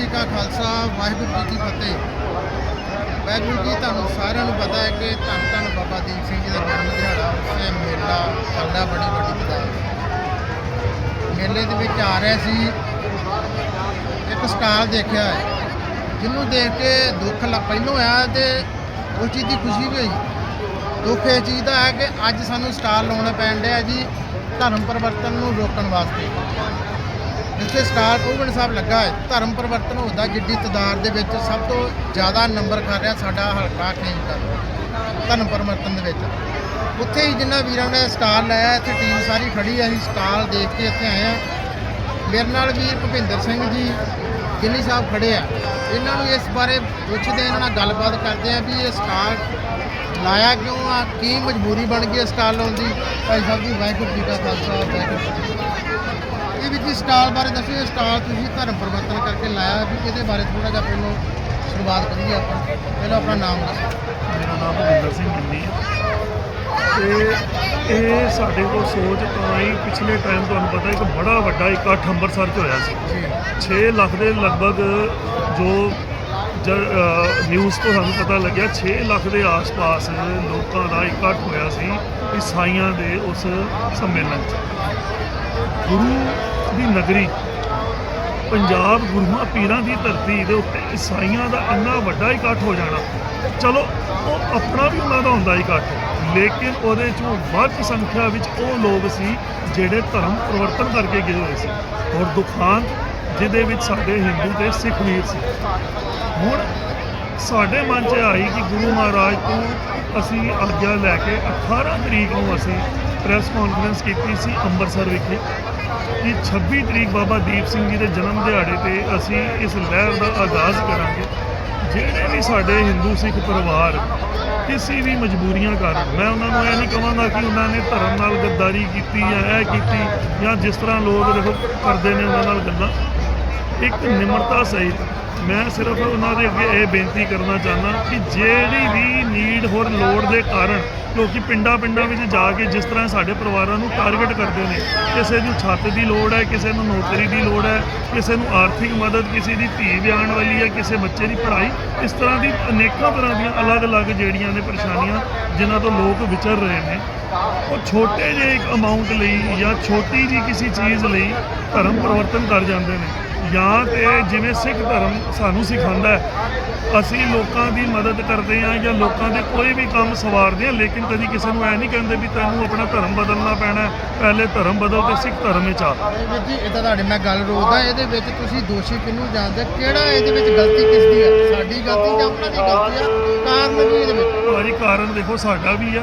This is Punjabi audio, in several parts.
ਜੀ ਕਾ ਖਾਲਸਾ, ਵਾਹਿਗੁਰੂ ਜੀ ਕੀ ਫਤਿਹ। ਵਾਹਿਗੁਰੂ ਜੀ, ਤੁਹਾਨੂੰ ਸਾਰਿਆਂ ਨੂੰ ਪਤਾ ਹੈ ਕਿ ਧੰਨ ਧੰਨ ਬਾਬਾ ਦੀਪ ਸਿੰਘ ਜੀ ਦਾ ਜਨਮ ਦਿਹਾੜਾ, ਉਸੇ ਮੇਲਾ ਚੱਲਦਾ ਬੜੀ ਵੱਡੀ ਤਦਾਦ। ਮੇਲੇ ਦੇ ਵਿੱਚ ਆ ਰਿਹਾ ਸੀ, ਇੱਕ ਸਟਾਲ ਦੇਖਿਆ ਹੈ, ਜਿਹਨੂੰ ਦੇਖ ਕੇ ਦੁੱਖ ਲ, ਪਹਿਲੋਂ ਆਇਆ ਤੇ ਉਸ ਚੀਜ਼ ਦੀ ਖੁਸ਼ੀ ਵੀ ਹੋਈ। ਦੁੱਖ ਇਹ ਚੀਜ਼ ਦਾ ਹੈ ਕਿ ਅੱਜ ਸਾਨੂੰ ਸਟਾਲ ਲਾਉਣਾ ਪੈਣ ਡਿਆ ਜੀ ਧਰਮ ਪਰਿਵਰਤਨ ਨੂੰ ਰੋਕਣ ਵਾਸਤੇ। ਜਿੱਥੇ ਸਟਾਰ ਕੋਵਨ ਸਾਹਿਬ ਲੱਗਾ ਹੈ, ਧਰਮ ਪਰਿਵਰਤਨ ਹੁੰਦਾ, ਜਿੱਡੀ ਤਦਾਦ ਦੇ ਵਿੱਚ ਸਭ ਤੋਂ ਜ਼ਿਆਦਾ ਨੰਬਰ ਕਰ ਰਿਹਾ ਸਾਡਾ ਹਲਕਾ ਖੇਮ ਦਾ ਧਰਮ ਪਰਿਵਰਤਨ ਦੇ ਵਿੱਚ। ਉੱਥੇ ਹੀ ਜਿੰਨਾ ਵੀਰਾਂ ਨੇ ਸਟਾਲ ਲਾਇਆ, ਇੱਥੇ ਟੀਮ ਸਾਰੀ ਖੜੀ ਹੈ, ਅਸੀਂ ਸਟਾਲ ਦੇਖ ਕੇ ਇੱਥੇ ਆਏ ਆ ਮੇਰੇ ਨਾਲ ਵੀਰ ਭੁਪਿੰਦਰ ਸਿੰਘ ਜੀ, ਗਿੱਲੀ ਸਾਹਿਬ ਖੜੇ ਆ। ਇਹਨਾਂ ਨੂੰ ਇਸ ਬਾਰੇ ਪੁੱਛਦੇ, ਇਹਨਾਂ ਨਾਲ ਗੱਲਬਾਤ ਕਰਦੇ ਆ ਵੀ ਇਹ ਸਟਾਰ ਲਾਇਆ ਕਿਉਂ ਆ, ਕੀ ਮਜਬੂਰੀ ਬਣ ਗਈ ਇਹ ਸਟਾਲ ਲਾਉਣ ਦੀ? ਭਾਈ ਸਾਹਿਬ ਜੀ, ਵਾਹਿਗੁਰੂ ਜੀ ਕਾ ਖਾਲਸਾ, ਵਾਹਿਗੁਰੂ ਜੀ ਇਹ ਵਿੱਚ ਜੀ ਸਟਾਲ ਬਾਰੇ ਦੱਸੋ ਇਹ ਸਟਾਲ ਤੁਸੀਂ ਧਰਮ ਪਰਿਵਰਤਨ ਕਰਕੇ ਲਾਇਆ ਵੀ ਇਹਦੇ ਬਾਰੇ ਥੋੜਾ ਜਿਹਾ ਪਹਿਲਾਂ ਸ਼ੁਰੂਆਤ ਕਰੀਏ ਆਪਾਂ। ਪਹਿਲਾਂ ਆਪਣਾ ਨਾਮ ਦੱਸੋ। ਮੇਰਾ ਨਾਮ ਭੁਪਿੰਦਰ ਸਿੰਘ ਗਿੱਲੀ ਹੈ। ਤੇ ਇਹ ਸਾਡੇ ਕੋਲ ਸੋਚ ਤਾਂ ਆਈ ਪਿਛਲੇ ਟਾਈਮ ਤੁਹਾਨੂੰ ਪਤਾ ਇੱਕ ਬੜਾ ਵੱਡਾ ਇਕੱਠ ਅੰਮ੍ਰਿਤਸਰ 'ਚ ਹੋਇਆ ਸੀ। ਜੀ। 6 ਲੱਖ ਦੇ ਲਗਭਗ ਜੋ ਨਿਊਜ਼ ਤੋਂ ਸਾਨੂੰ ਪਤਾ ਲੱਗਿਆ 6 ਲੱਖ ਦੇ ਆਸ-ਪਾਸ ਲੋਕਾਂ ਦਾ ਇਕੱਠ ਹੋਇਆ ਸੀ ਈਸਾਈਆਂ ਦੇ ਉਸ ਸੰਮੇਲਨ 'ਚ। ਗੁਰੂ ਦੀ ਨਗਰੀ। ਪੰਜਾਬ ਗੁਰੂਆਂ ਪੀਰਾਂ ਦੀ ਧਰਤੀ ਦੇ ਉੱਤੇ ਈਸਾਈਆਂ ਦਾ ਇੰਨਾ ਵੱਡਾ ਇਕੱਠ ਹੋ ਜਾਣਾ। ਚਲੋ, ਉਹ ਆਪਣਾ ਵੀ ਉਹਨਾਂ ਦਾ ਹੁੰਦਾ ਇਕੱਠ। ਲੇਕਿਨ ਉਹਦੇ ਚੋਂ ਵੱਧ ਸੰਖਿਆ ਵਿੱਚ ਉਹ ਲੋਕ ਸੀ ਜਿਹੜੇ ਧਰਮ ਪਰਿਵਰਤਨ ਕਰਕੇ ਗਏ ਹੋਏ ਸੀ। ਔਰ ਦੁਖਾਂਤ, ਜਿਹਦੇ ਵਿੱਚ ਸਾਡੇ ਹਿੰਦੂ ਤੇ ਸਿੱਖ ਵੀਰ ਸੀ। ਹੁਣ ਸਾਡੇ ਮਨ 'ਚ ਆਈ ਕਿ ਗੁਰੂ ਮਹਾਰਾਜ ਤੋਂ ਅਸੀਂ ਆਗਿਆ ਲੈ ਕੇ 18 ਤਰੀਕ ਨੂੰ ਅਸੀਂ ਪ੍ਰੈਸ ਕਾਨਫਰੰਸ ਕੀਤੀ ਸੀ ਅੰਮ੍ਰਿਤਸਰ ਵਿਖੇ। ਕਿ 26 ਤਰੀਕ ਬਾਬਾ ਦੀਪ ਸਿੰਘ ਜੀ ਦੇ ਜਨਮ ਦਿਹਾੜੇ ਤੇ ਅਸੀਂ ਇਸ ਲਹਿਰ ਦਾ ਆਗਾਜ਼ ਕਰਾਂਗੇ। ਜਿਹੜੇ ਵੀ ਸਾਡੇ ਹਿੰਦੂ ਸਿੱਖ ਪਰਿਵਾਰ ਕਿਸੇ ਵੀ ਮਜਬੂਰੀਆਂ ਕਾਰਨ, ਮੈਂ ਉਹਨਾਂ ਨੂੰ ਇਹ ਨਹੀਂ ਕਹਾਂਗਾ ਕਿ ਉਹਨਾਂ ਨੇ ਧਰਮ ਨਾਲ ਗੱਦਾਰੀ ਕੀਤੀ ਜਾਂ ਇਹ ਕੀਤੀ ਜਾਂ ਜਿਸ ਤਰ੍ਹਾਂ ਲੋਕ ਦੇਖੋ ਕਰਦੇ ਨੇ ਉਹਨਾਂ ਨਾਲ ਗੱਲਾਂ, ਇੱਕ ਨਿਮਰਤਾ ਸਹਿਤ ਮੈਂ ਸਿਰਫ ਉਹਨਾਂ ਦੇ ਅੱਗੇ ਇਹ ਬੇਨਤੀ ਕਰਨਾ ਚਾਹੁੰਦਾ ਕਿ ਜਿਹੜੀ ਵੀ ਨੀਡ ਹੋਰ ਲੋੜ ਦੇ ਕਾਰਨ ਕਿਉਂਕਿ ਪਿੰਡਾਂ ਪਿੰਡਾਂ ਵਿੱਚ ਜਾ ਕੇ ਜਿਸ ਤਰ੍ਹਾਂ ਸਾਡੇ ਪਰਿਵਾਰਾਂ ਨੂੰ ਟਾਰਗੇਟ ਕਰਦੇ ਨੇ, ਕਿਸੇ ਨੂੰ ਛੱਤ ਦੀ ਲੋੜ ਹੈ, ਕਿਸੇ ਨੂੰ ਨੌਕਰੀ ਦੀ ਲੋੜ ਹੈ, ਕਿਸੇ ਨੂੰ ਆਰਥਿਕ ਮਦਦ, ਕਿਸੇ ਦੀ ਧੀ ਵਿਆਹਣ ਵਾਲੀ ਹੈ, ਕਿਸੇ ਬੱਚੇ ਦੀ ਪੜ੍ਹਾਈ, ਇਸ ਤਰ੍ਹਾਂ ਦੀ ਅਨੇਕਾਂ ਤਰ੍ਹਾਂ ਦੀਆਂ ਅਲੱਗ-ਅਲੱਗ ਜਿਹੜੀਆਂ ਨੇ ਪਰੇਸ਼ਾਨੀਆਂ ਜਿਨ੍ਹਾਂ ਤੋਂ ਲੋਕ ਵਿਚਰ ਰਹੇ ਨੇ, ਉਹ ਛੋਟੇ ਜਿਹੇ ਇੱਕ ਅਮਾਉਂਟ ਲਈ ਜਾਂ ਛੋਟੀ ਜੀ ਕਿਸੇ ਚੀਜ਼ ਲਈ ਧਰਮ ਪਰਿਵਰਤਨ ਕਰ ਜਾਂਦੇ ਨੇ। ਜਾਂ ਤੇ ਜਿਵੇਂ ਸਿੱਖ ਧਰਮ ਸਾਨੂੰ ਸਿਖਾਉਂਦਾ ਹੈ ਅਸੀਂ ਲੋਕਾਂ ਦੀ ਮਦਦ ਕਰਦੇ ਹਾਂ ਜਾਂ ਲੋਕਾਂ ਦੇ ਕੋਈ ਵੀ ਕੰਮ ਸਵਾਰਦੇ ਹਾਂ ਲੇਕਿਨ ਕਦੀ ਕਿਸੇ ਨੂੰ ਐ ਨਹੀਂ ਕਹਿੰਦੇ ਵੀ ਤੈਨੂੰ ਆਪਣਾ ਧਰਮ ਬਦਲਣਾ ਪੈਣਾ ਪਹਿਲੇ ਧਰਮ ਬਦਲ ਤੇ ਸਿੱਖ ਧਰਮ ਵਿੱਚ ਆ। ਇਹ ਵੀਰ ਜੀ ਇਦਾਂ ਤੁਹਾਡੇ ਮੈਂ ਗੱਲ ਰੋਕਦਾ ਇਹਦੇ ਵਿੱਚ ਤੁਸੀਂ ਦੋਸ਼ੀ ਕਿਹਨੂੰ ਜਾਣਦੇ ਕਿਹੜਾ ਇਹਦੇ ਵਿੱਚ ਗਲਤੀ ਕਿਸ ਦੀ ਹੈ? ਸਾਡੀ ਗਲਤੀ ਜਾਂ ਉਹਨਾਂ ਦੀ ਗਲਤੀ ਹੈ? ਕਾਰਨ ਕੀ ਇਹਦੇ ਵਿੱਚ। ਭਾਜੀ ਕਾਰਨ ਦੇਖੋ ਸਾਡਾ ਵੀ ਆ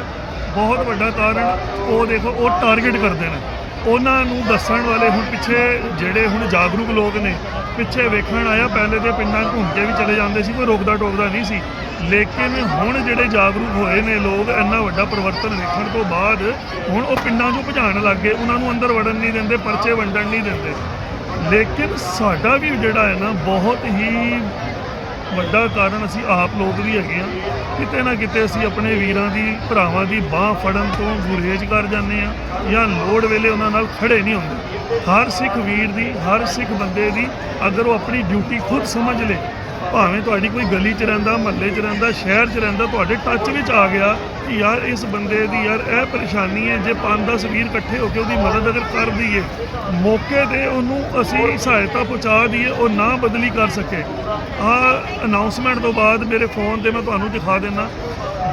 ਬਹੁਤ ਵੱਡਾ ਕਾਰਨ ਉਹ ਦੇਖੋ ਉਹ ਟਾਰਗੇਟ ਕਰਦੇ ਨੇ। ਉਹਨਾਂ ਨੂੰ ਦੱਸਣ ਵਾਲੇ ਹੁਣ ਪਿੱਛੇ ਜਿਹੜੇ ਹੁਣ ਜਾਗਰੂਕ ਲੋਕ ਨੇ, ਪਿੱਛੇ ਵੇਖਣ ਆਇਆ ਪਹਿਲੇ ਤੇ ਪਿੰਡਾਂ ਘੁੰਮ ਕੇ ਵੀ ਚਲੇ ਜਾਂਦੇ ਸੀ, ਕੋਈ ਰੋਕਦਾ ਟੋਕਦਾ ਨਹੀਂ ਸੀ। ਲੇਕਿਨ ਹੁਣ ਜਿਹੜੇ ਜਾਗਰੂਕ ਹੋਏ ਨੇ ਲੋਕ, ਇੰਨਾ ਵੱਡਾ ਪਰਿਵਰਤਨ ਵੇਖਣ ਤੋਂ ਬਾਅਦ ਹੁਣ ਉਹ ਪਿੰਡਾਂ 'ਚੋਂ ਭਜਾਣ ਲੱਗ ਗਏ, ਉਹਨਾਂ ਨੂੰ ਅੰਦਰ ਵੜਨ ਨਹੀਂ ਦਿੰਦੇ, ਪਰਚੇ ਵੰਡਣ ਨਹੀਂ ਦਿੰਦੇ। ਲੇਕਿਨ ਸਾਡਾ ਵੀ ਜਿਹੜਾ ਹੈ ਨਾ, ਬਹੁਤ ਹੀ ਵੱਡਾ ਕਾਰਨ ਅਸੀਂ ਆਪ ਲੋਕ ਵੀ ਹੈਗੇ ਆ ਕਿਤੇ ਨਾ ਕਿਤੇ ਅਸੀਂ ਆਪਣੇ ਵੀਰਾਂ ਦੀ, ਭਰਾਵਾਂ ਦੀ ਬਾਹ ਫੜਨ ਤੋਂ ਗੁਰੇਜ਼ ਕਰ ਜਾਂਦੇ ਆ ਜਾਂ ਲੋੜ ਵੇਲੇ ਉਹਨਾਂ ਨਾਲ ਖੜੇ ਨਹੀਂ ਹੁੰਦੇ। ਹਰ ਸਿੱਖ ਵੀਰ ਦੀ, ਹਰ ਸਿੱਖ ਬੰਦੇ ਦੀ ਅਗਰ ਉਹ ਆਪਣੀ ਡਿਊਟੀ ਖੁਦ ਸਮਝ ਲੇ ਭਾਵੇਂ ਤੁਹਾਡੀ ਕੋਈ ਗਲੀ 'ਚ ਰਹਿੰਦਾ, ਮਹੱਲੇ 'ਚ ਰਹਿੰਦਾ, ਸ਼ਹਿਰ 'ਚ ਰਹਿੰਦਾ, ਤੁਹਾਡੇ ਟੱਚ ਵਿੱਚ ਆ ਗਿਆ ਕਿ ਯਾਰ ਇਸ ਬੰਦੇ ਦੀ ਯਾਰ ਇਹ ਪਰੇਸ਼ਾਨੀ ਹੈ, ਜੇ 5-10 ਵੀਰ ਇਕੱਠੇ ਹੋ ਕੇ ਉਹਦੀ ਮਦਦ ਅਗਰ ਕਰ ਦਈਏ, ਮੌਕੇ ਤੇ ਉਹਨੂੰ ਅਸੀਂ ਸਹਾਇਤਾ ਪਹੁੰਚਾ ਦਈਏ, ਉਹ ਨਾ ਬਦਲੀ ਕਰ ਸਕੇ। ਆਹ ਅਨਾਉਂਸਮੈਂਟ ਤੋਂ ਬਾਅਦ ਮੇਰੇ ਫੋਨ ਤੇ ਮੈਂ ਤੁਹਾਨੂੰ ਦਿਖਾ ਦਿੰਦਾ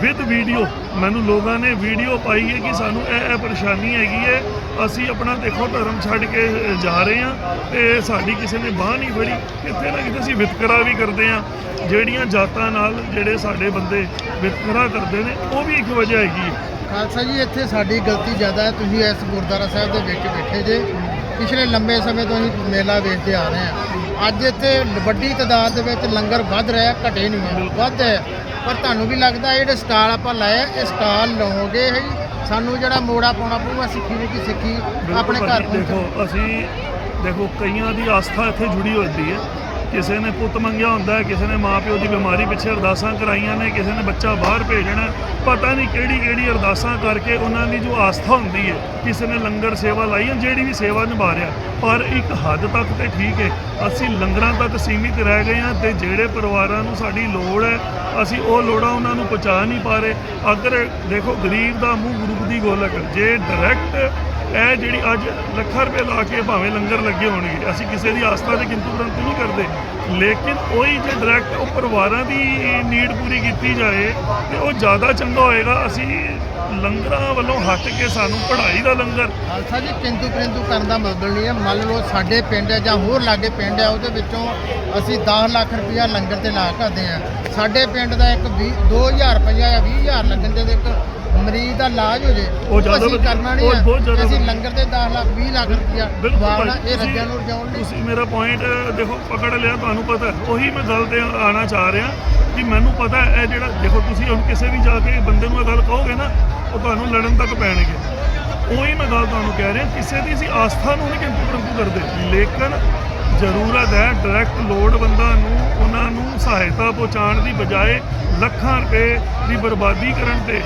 ਵਿਦ ਵੀਡੀਓ ਮੈਨੂੰ ਲੋਕਾਂ ਨੇ ਵੀਡੀਓ ਪਾਈ ਹੈ ਕਿ ਸਾਨੂੰ ਇਹ ਇਹ ਪਰੇਸ਼ਾਨੀ ਹੈਗੀ ਹੈ ਅਸੀਂ ਆਪਣਾ ਦੇਖੋ ਧਰਮ ਛੱਡ ਕੇ ਜਾ ਰਹੇ ਹਾਂ ਤੇ ਸਾਡੀ ਕਿਸੇ ਨੇ ਬਾਹ ਨਹੀਂ ਫੜੀ। ਕਿਤੇ ਨਾ ਕਿਤੇ ਅਸੀਂ ਵਿਤਕਰਾ ਵੀ ਕਰਦੇ ਹਾਂ। ਜਿਹੜੀਆਂ ਜਾਤਾਂ ਨਾਲ ਜਿਹੜੇ ਸਾਡੇ ਬੰਦੇ ਵਿਤਕਰਾ ਕਰਦੇ ਨੇ, ਉਹ ਵੀ ਇੱਕ ਵਜ੍ਹਾ ਹੈਗੀ ਹੈ। ਖਾਲਸਾ ਜੀ, ਇੱਥੇ ਸਾਡੀ ਗਲਤੀ ਜ਼ਿਆਦਾ ਹੈ। ਤੁਸੀਂ ਇਸ ਗੁਰਦੁਆਰਾ ਸਾਹਿਬ ਦੇ ਵਿੱਚ ਬੈਠੇ ਜੇ। ਪਿਛਲੇ ਲੰਬੇ ਸਮੇਂ ਤੋਂ ਅਸੀਂ ਮੇਲਾ ਵੇਖਦੇ ਆ ਰਹੇ ਹਾਂ। ਅੱਜ ਇੱਥੇ ਵੱਡੀ ਤਾਦਾਦ ਦੇ ਵਿੱਚ ਲੰਗਰ ਵੱਧ ਰਿਹਾ ਘਟੇ ਨਹੀਂ ਵੱਧ ਹੈ। ਪਰ ਤੁਹਾਨੂੰ ਵੀ ਲੱਗਦਾ ਜਿਹੜੇ ਸਟਾਲ ਆਪਾਂ ਲਾਏ, ਇਹ ਸਟਾਲ ਲਾਓਗੇ ਹੈ। ਸਾਨੂੰ ਜਿਹੜਾ ਮੋੜਾ ਪਾਉਣਾ ਪਊਗਾ ਸਿੱਖੀ ਨੂੰ ਕਿ ਸਿੱਖੀ ਆਪਣੇ ਘਰ ਪਹੁੰਚੇ ਦੇਖੋ ਅਸੀਂ ਦੇਖੋ ਕਈਆਂ ਦੀ ਆਸਥਾ ਇੱਥੇ ਜੁੜੀ ਹੁੰਦੀ ਹੈ। ਕਿਸੇ ਨੇ ਪੁੱਤ ਮੰਗਿਆ ਹੁੰਦਾ, ਕਿਸੇ ਨੇ ਮਾਪਿਓ ਦੀ ਬਿਮਾਰੀ ਪਿੱਛੇ ਅਰਦਾਸਾਂ ਕਰਾਈਆਂ ਨੇ, ਕਿਸੇ ਨੇ ਬੱਚਾ ਬਾਹਰ ਭੇਜਣਾ ਪਤਾ ਨਹੀਂ ਕਿਹੜੀ ਕਿਹੜੀ ਅਰਦਾਸਾਂ ਕਰਕੇ ਉਹਨਾਂ ਦੀ ਜੋ ਆਸਥਾ ਹੁੰਦੀ ਹੈ, ਕਿਸੇ ਨੇ ਲੰਗਰ ਸੇਵਾ ਲਾਈ ਹੈ ਜਿਹੜੀ ਵੀ ਸੇਵਾ ਨਿਭਾ ਰਿਹਾ, ਪਰ ਇੱਕ ਹੱਦ ਤੱਕ ਤੇ ਠੀਕ ਹੈ, ਅਸੀਂ ਲੰਗਰਾਂ ਤੱਕ ਸੀਮਿਤ ਰਹਿ ਗਏ ਹਾਂ ਤੇ ਜਿਹੜੇ ਪਰਿਵਾਰਾਂ ਨੂੰ ਸਾਡੀ ਲੋੜ ਹੈ, ਅਸੀਂ ਉਹ ਲੋੜਾਂ ਉਹਨਾਂ ਨੂੰ ਪਹੁੰਚਾ ਨਹੀਂ ਪਾ ਰਹੇ। ਅਗਰ ਦੇਖੋ, ਗਰੀਬ ਦਾ ਮੂੰਹ ਗੁਰੂ ਦੀ ਗੋਲਕ, ਜੇ ਡਾਇਰੈਕਟ ਇਹ ਜਿਹੜੀ ਅੱਜ ਲੱਖਾਂ ਰੁਪਏ ਲਾ ਕੇ ਭਾਵੇਂ ਲੰਗਰ ਲੱਗੇ ਹੋਣਗੇ, ਅਸੀਂ ਕਿਸੇ ਦੀ ਆਸਥਾ ਤੇ ਕਿੰਤੂ ਪ੍ਰੰਤੂ ਨਹੀਂ ਕਰਦੇ। ਲੇਕਿਨ ਉਹੀ ਜੇ ਡਾਇਰੈਕਟ ਉਹ ਪਰਿਵਾਰਾਂ ਦੀ ਨੀਡ ਪੂਰੀ ਕੀਤੀ ਜਾਏ, ਤੇ ਉਹ ਜ਼ਿਆਦਾ ਚੰਗਾ ਹੋਏਗਾ। ਅਸੀਂ ਲੰਗਰਾਂ ਵੱਲੋਂ ਹਟ ਕੇ ਸਾਨੂੰ ਪੜ੍ਹਾਈ ਦਾ ਲੰਗਰ। ਖਾਲਸਾ ਜੀ ਕਿੰਤੂ ਪਰੰਤੂ ਕਰਨ ਦਾ ਮਤਲਬ ਨਹੀਂ ਹੈ। ਮੰਨ ਲਓ ਸਾਡੇ ਪਿੰਡ ਹੈ ਜਾਂ ਹੋਰ ਲਾਗੇ ਪਿੰਡ ਹੈ, ਉਹਦੇ ਵਿੱਚੋਂ ਅਸੀਂ 10 ਲੱਖ ਰੁਪਇਆ ਲੰਗਰ ਤੇ ਲਾ ਕਰਦੇ ਆ ਸਾਡੇ ਪਿੰਡ ਦਾ ਇੱਕ 20 2000 ਰੁਪਇਆ ਜਾਂ 20000 ਲੱਗਣ ਤੇ ਇੱਕ ਮਰੀਜ਼ ਦਾ ਇਲਾਜ ਹੋ ਜੇ ਉਹ ਜ਼ਿਆਦਾ ਅਸੀਂ ਕਰਨਾ ਨਹੀਂ ਬਹੁਤ ਜ਼ਿਆਦਾ ਅਸੀਂ। ਲੰਗਰ ਤੇ 10 ਲੱਖ 20 ਲੱਖ ਰੁਪਇਆ ਭਾਈ, ਇਹ ਰੱਜਿਆਂ ਨੂੰ ਰਜਾਉਣ ਲਈ। ਤੁਸੀਂ ਮੇਰਾ ਪੁਆਇੰਟ ਦੇਖੋ ਪਕੜ ਲਿਆ ਤੁਹਾਨੂੰ ਪਤਾ। ਉਹੀ ਮੈਂ ਗੱਲ ਤੇ ਆਣਾ ਚਾਹ ਰਿਹਾ ਕਿ ਮੈਨੂੰ ਪਤਾ ਇਹ ਜਿਹੜਾ ਦੇਖੋ ਤੁਸੀਂ ਹੁਣ ਕਿਸੇ ਵੀ ਜਾ ਕੇ ਬੰਦੇ ਨੂੰ ਇਹ ਗੱਲ ਕਹੋਗੇ ਨਾ ਉਹ ਤੁਹਾਨੂੰ ਲੜਨ ਤੱਕ ਪੈਣਗੇ। ਉਹੀ ਮੈਂ ਗੱਲ ਤੁਹਾਨੂੰ ਕਹਿ ਰਿਹਾ ਕਿਸੇ ਦੀ ਅਸੀਂ ਆਸਥਾ ਨੂੰ ਨਹੀਂ ਕਿੰਤੂ ਪਰੰਤੂ ਕਰਦੇ। ਲੇਕਿਨ ਜ਼ਰੂਰਤ ਹੈ ਡਾਇਰੈਕਟ ਲੋੜਵੰਦਾਂ ਨੂੰ ਉਹਨਾਂ ਨੂੰ ਸਹਾਇਤਾ ਪਹੁੰਚਾਉਣ ਦੀ ਬਜਾਏ ਲੱਖਾਂ ਰੁਪਏ ਦੀ ਬਰਬਾਦੀ ਕਰਨ ਤੇ।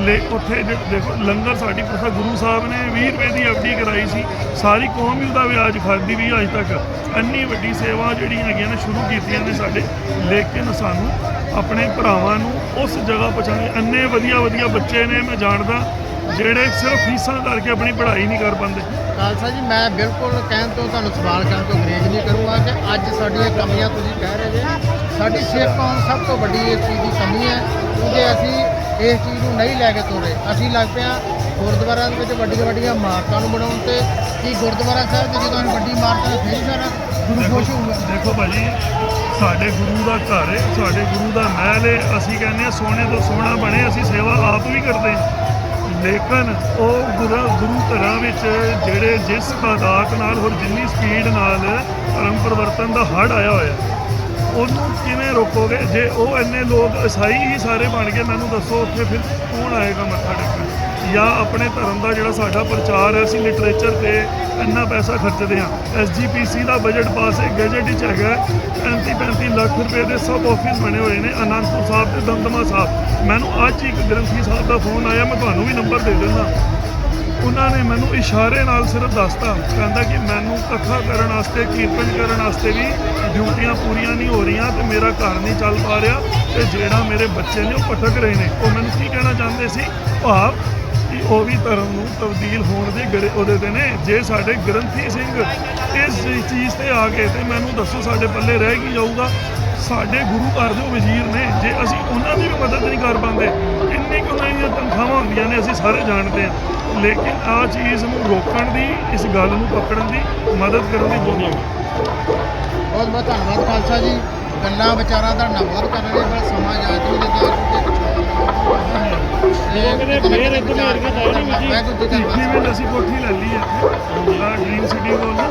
ਲੈ ਉੱਥੇ ਜੇ ਦੇਖੋ, ਲੰਗਰ ਸਾਡੀ ਪ੍ਰਥਾ ਗੁਰੂ ਸਾਹਿਬ ਨੇ 20 ਰੁਪਏ ਦੀ ਐਫਡੀ ਕਰਾਈ ਸੀ। ਸਾਰੀ ਕੌਮ ਹੀ ਉਹਦਾ ਵਿਆਜ ਖਾਦੀ ਵੀ ਅੱਜ ਤੱਕ। ਇੰਨੀ ਵੱਡੀ ਸੇਵਾ ਜਿਹੜੀਆਂ ਹੈਗੀਆਂ ਨੇ, ਸ਼ੁਰੂ ਕੀਤੀਆਂ ਨੇ ਸਾਡੇ। ਲੇਕਿਨ ਸਾਨੂੰ ਆਪਣੇ ਭਰਾਵਾਂ ਨੂੰ ਉਸ ਜਗ੍ਹਾ ਪਹੁੰਚਾਉਣੇ ਇੰਨੇ ਵਧੀਆ ਵਧੀਆ ਬੱਚੇ ਨੇ, ਮੈਂ ਜਾਣਦਾ, ਜਿਹੜੇ ਸਿਰਫ ਫੀਸਾਂ ਕਰਕੇ ਆਪਣੀ ਪੜ੍ਹਾਈ ਨਹੀਂ ਕਰ ਪਾਉਂਦੇ। ਖਾਲਸਾ ਜੀ, ਮੈਂ ਬਿਲਕੁਲ ਕਹਿਣ ਤੋਂ ਤੁਹਾਨੂੰ ਸਵਾਲ ਕਰਨ ਤੋਂ ਗਰੇਜ ਨਹੀਂ ਕਰੂੰਗਾ ਕਿ ਅੱਜ ਸਾਡੀਆਂ ਕਮੀਆਂ ਤੁਸੀਂ ਕਹਿ ਰਹੇ ਜੇ, ਸਾਡੀ ਸਿੱਖ ਕੌਮ ਸਭ ਤੋਂ ਵੱਡੀ ਇਸ ਚੀਜ਼ ਦੀ ਕਮੀ ਹੈ। ਕਿਉਂਕਿ ਅਸੀਂ ਇਸ ਚੀਜ਼ ਨੂੰ ਨਹੀਂ ਲੈ ਕੇ ਤੋਰੇ। ਅਸੀਂ ਲੱਗ ਪਿਆ ਗੁਰਦੁਆਰਿਆਂ ਦੇ ਵਿੱਚ ਵੱਡੀਆਂ ਵੱਡੀਆਂ ਇਮਾਰਤਾਂ ਨੂੰ ਬਣਾਉਣ ਤੇ ਕੀ ਗੁਰਦੁਆਰਾ ਸਾਹਿਬ ਤੇ ਜਦੋਂ ਵੱਡੀ ਇਮਾਰਤਾਂ ਦਾ ਫੇਰ ਸਾਰਾ ਗੁਰੂ ਖੁਸ਼ ਹੋਊਗਾ। ਦੇਖੋ ਭਾਜੀ ਸਾਡੇ ਗੁਰੂ ਦਾ ਘਰ ਹੈ ਸਾਡੇ ਗੁਰੂ ਦਾ ਮਹਿਲ ਹੈ ਅਸੀਂ ਕਹਿੰਦੇ ਆ ਸੋਨੇ ਤੋਂ ਸੋਨਾ ਬਣੇ ਅਸੀਂ ਸੇਵਾ ਆਪ ਵੀ ਕਰਦੇ ਹਾਂ। ਲੇਕਿਨ ਉਹ ਗੁਰੂ ਗੁਰੂ ਘਰਾਂ ਵਿੱਚ ਜਿਹੜੇ ਜਿਸ ਤਾਦਾਦ ਨਾਲ ਹੋਰ ਜਿੰਨੀ ਸਪੀਡ ਨਾਲ ਧਰਮ ਪਰਿਵਰਤਨ ਦਾ ਹੜ ਆਇਆ ਹੋਇਆ ਉਹਨੂੰ ਕਿਵੇਂ ਰੋਕੋਗੇ? ਜੇ ਉਹ ਇੰਨੇ ਲੋਕ ਈਸਾਈ ਹੀ ਸਾਰੇ ਬਣ ਗਏ, ਮੈਨੂੰ ਦੱਸੋ ਉੱਥੇ ਫਿਰ ਕੌਣ ਆਏਗਾ ਮੱਥਾ ਟੇਕਣ? ਜਾਂ ਆਪਣੇ ਧਰਮ ਦਾ ਜਿਹੜਾ ਸਾਡਾ ਪ੍ਰਚਾਰ ਹੈ, ਅਸੀਂ ਲਿਟਰੇਚਰ ਤੇ ਇੰਨਾ ਪੈਸਾ ਖਰਚਦੇ ਹਾਂ। ਐਸਜੀਪੀਸੀ ਦਾ ਬਜਟ ਪਾਸ ਇੱਕ ਗੈਜਟ ਵਿੱਚ ਹੈਗਾ 35 35 ਲੱਖ ਰੁਪਏ ਦੇ ਸਭ ਆਫਿਸ ਬਣੇ ਹੋਏ ਨੇ, ਅਨੰਦਪੁਰ ਸਾਹਿਬ ਤੇ ਦਮਦਮਾ ਸਾਹਿਬ। ਮੈਨੂੰ ਅੱਜ ਇੱਕ ਗ੍ਰੰਥੀ ਸਾਹਿਬ ਦਾ ਫੋਨ ਆਇਆ, ਮੈਂ ਤੁਹਾਨੂੰ ਵੀ ਨੰਬਰ ਦੇ ਦਿੰਦਾ। ਉਹਨਾਂ ਨੇ ਮੈਨੂੰ ਇਸ਼ਾਰੇ ਨਾਲ ਸਿਰਫ ਦੱਸਤਾ, ਕਹਿੰਦਾ ਕਿ ਮੈਨੂੰ ਕਥਾ ਕਰਨ ਵਾਸਤੇ, ਕੀਰਤਨ ਕਰਨ ਵਾਸਤੇ ਵੀ ਡਿਊਟੀਆਂ ਪੂਰੀਆਂ ਨਹੀਂ ਹੋ ਰਹੀਆਂ ਤੇ ਮੇਰਾ ਘਰ ਨਹੀਂ ਚੱਲ ਪਾ ਰਿਹਾ ਤੇ ਜਿਹੜਾ ਮੇਰੇ ਬੱਚੇ ਨੇ ਉਹ ਭਟਕ ਰਹੇ ਨੇ। ਉਹ ਮੈਨੂੰ ਕੀ ਕਹਿਣਾ ਚਾਹੁੰਦੇ ਸੀ? ਭਾਵ ਕਿ ਉਹ ਵੀ ਧਰਮ ਨੂੰ ਤਬਦੀਲ ਹੋਣ ਦੇ ਗੜੇ ਉਹਦੇ ਤੇ ਨੇ। ਜੇ ਸਾਡੇ ਗ੍ਰੰਥੀ ਸਿੰਘ ਇਸ ਚੀਜ਼ ਤੇ ਆ ਗਏ ਤੇ ਮੈਨੂੰ ਦੱਸੋ ਸਾਡੇ ਪੱਲੇ ਰਹਿ ਕੀ ਜਾਊਗਾ? ਸਾਡੇ ਗੁਰੂ ਘਰ ਦੇ ਵਜ਼ੀਰ ਨੇ ਜੇ ਅਸੀਂ ਉਹਨਾਂ ਦੀ ਵੀ ਮਦਦ ਨਹੀਂ ਕਰ ਪਾਉਂਦੇ ਕਿੰਨੀ ਕੁ ਉਹਨਾਂ ਦੀਆਂ ਤਨਖਾਹਾਂ ਹੁੰਦੀਆਂ ਨੇ ਅਸੀਂ ਸਾਰੇ ਜਾਣਦੇ ਹਾਂ। ਲੇਕਿਨ ਆ ਚੀਜ਼ ਨੂੰ ਰੋਕਣ ਦੀ ਇਸ ਗੱਲ ਨੂੰ ਪਕੜਨ ਦੀ ਮਦਦ ਕਰਨ ਦੀ ਬਹੁਤ ਲੋੜ ਹੈ। ਬਹੁਤ ਬਹੁਤ ਧੰਨਵਾਦ ਖਾਲਸਾ ਜੀ। ਗੱਲਾਂ ਵਿਚਾਰਾਂ ਦਾ ਬਹੁਤ ਕਰ ਰਹੇ ਪਰ ਸਮਾਂ ਜਾ ਚੁੱਕਿਆ ਕਿਉਂਕਿ ਇਹ ਫੇਰ ਇੱਕ ਮੇਰ ਕੇ ਦਾੜੀ ਵਿੱਚ ਦਾ ਜਿਵੇਂ ਅਸੀਂ ਕੋਠੀ ਲੈ ਲਈ ਹੈ ਡ੍ਰੀਮ ਸਿਟੀ ਕੋਲ ਨਾ